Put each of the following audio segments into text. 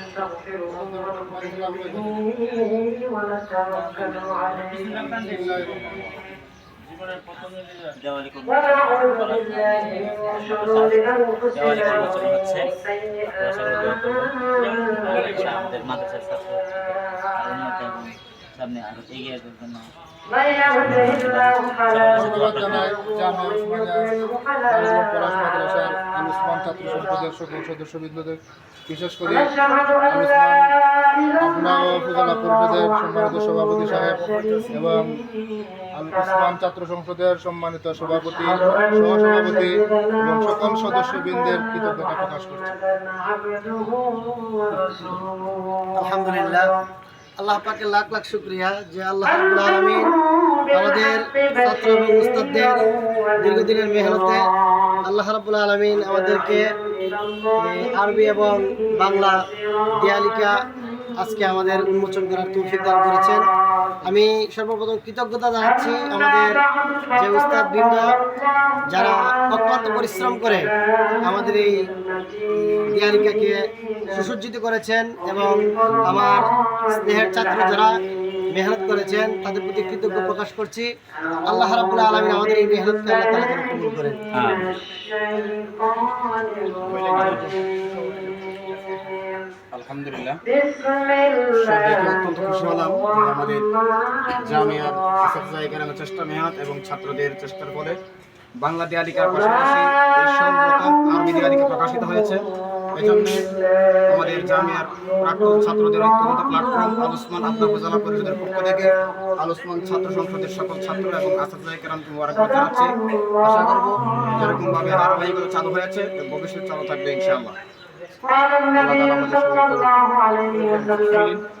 ونستغفره ونؤمن به ونتوكل عليه দেওয়ালি করবো ونعوذ بالله من شرور أنفسنا ومن سيئات আমাদের মাদ্রাসার ছাত্র উন্নত এবং সামনে আরো এগিয়ে যাওয়ার জন্য من উসমান ছাত্র সংসদের সকল সদস্যবৃন্দদের বিশেষ করে সম্মানিত সভাপতি সাহেব এবং উসমান ছাত্র সংসদের সম্মানিত সভাপতি সহসভাপতি এবং সকল সদস্যবৃন্দের কৃতজ্ঞতা প্রকাশ করছি। আলহামদুলিল্লাহ। আল্লাহ পাকে লাখ লাখ শুক্রিয়া যে আল্লাহ আলমিন আমাদের ছাত্র এবং উস্তাদদের দীর্ঘদিনের মেহনতে আল্লাহ রাব্বুল আলামিন আমাদেরকে আরবি এবং বাংলা দেয়ালিকা আজকে আমাদের উন্মোচন করার তৌফিক দান করেছেন। আমি সর্বপ্রথম কৃতজ্ঞতা জানাচ্ছি আমাদের যে উস্তাদ বৃন্দ যারা অক্লান্ত পরিশ্রম করে আমাদের এই দেয়ালিকাকে সুসজ্জিত করেছেন এবং আমার স্নেহের ছাত্র যারা মেহনত করেছেন তাদের প্রতি কৃতজ্ঞ প্রকাশ করছি। আল্লাহ রাবুল আলমিন আমাদের এই মেহনতকে আল্লাহ তালা যেন কবুল করেন। আলহামদুলিল্লাহ। অত্যন্ত খুশি হলাম আমাদের জামিয়ার গ্রামের চেষ্টা মেয়াদ এবং ছাত্রদের চেষ্টার ফলে বাংলা দেয়ালিকার পাশাপাশি এই সর্বপ্রথম আরবি দেয়ালিকা প্রকাশিত হয়েছে। এজন্য আমাদের জামিয়ার প্রাক্তন ছাত্রদের ঐক্যবদ্ধ প্ল্যাটফর্ম আলোচমান আবদা উপজেলা পরিষদের পক্ষ থেকে আলোচমান ছাত্র সংসদের সকল ছাত্র এবং আসাদাই কেরামকে মোবারকবাদ জানাচ্ছি আশা করব যেরকমভাবে ধারাবাহিকতা চালু হয়েছে ভবিষ্যৎ চালু থাকবে ইনশাআল্লাহ। আল্লাহ তাআলা আমাদের সবাইকে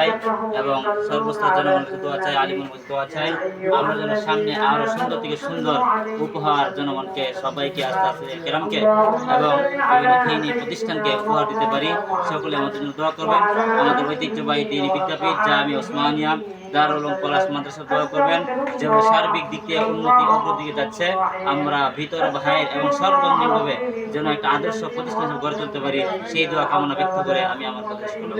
চাই এবং সর্বস্তর জনগণের কাছে দোয়া চাই আলিমের কাছে দোয়া চাই। আমরা যেন সামনে আরও সুন্দর থেকে সুন্দর উপহার জনগণকে, সবাইকে আস্তে আস্তে কেরামকে এবং বিভিন্ন প্রতিষ্ঠানকে উপহার দিতে পারি। সকলে আমাদের জন্য দোয়া করবেন। আমাদের ঐতিহ্যবাহী দিনী বিদ্যাপীঠ যা আমি ওসমানিয়া দারুল পলাশ মাদ্রাসা দোয়া করবেন। যেভাবে সার্বিক দিক দিয়ে উন্নতি অগ্রদিকে যাচ্ছে, আমরা ভিতর বাহির এবং সর্বজনীনভাবে যেন একটা আদর্শ প্রতিষ্ঠান গড়ে তুলতে পারি, সেই দোয়া কামনা ব্যক্ত করে আমি আমার কথা করলাম।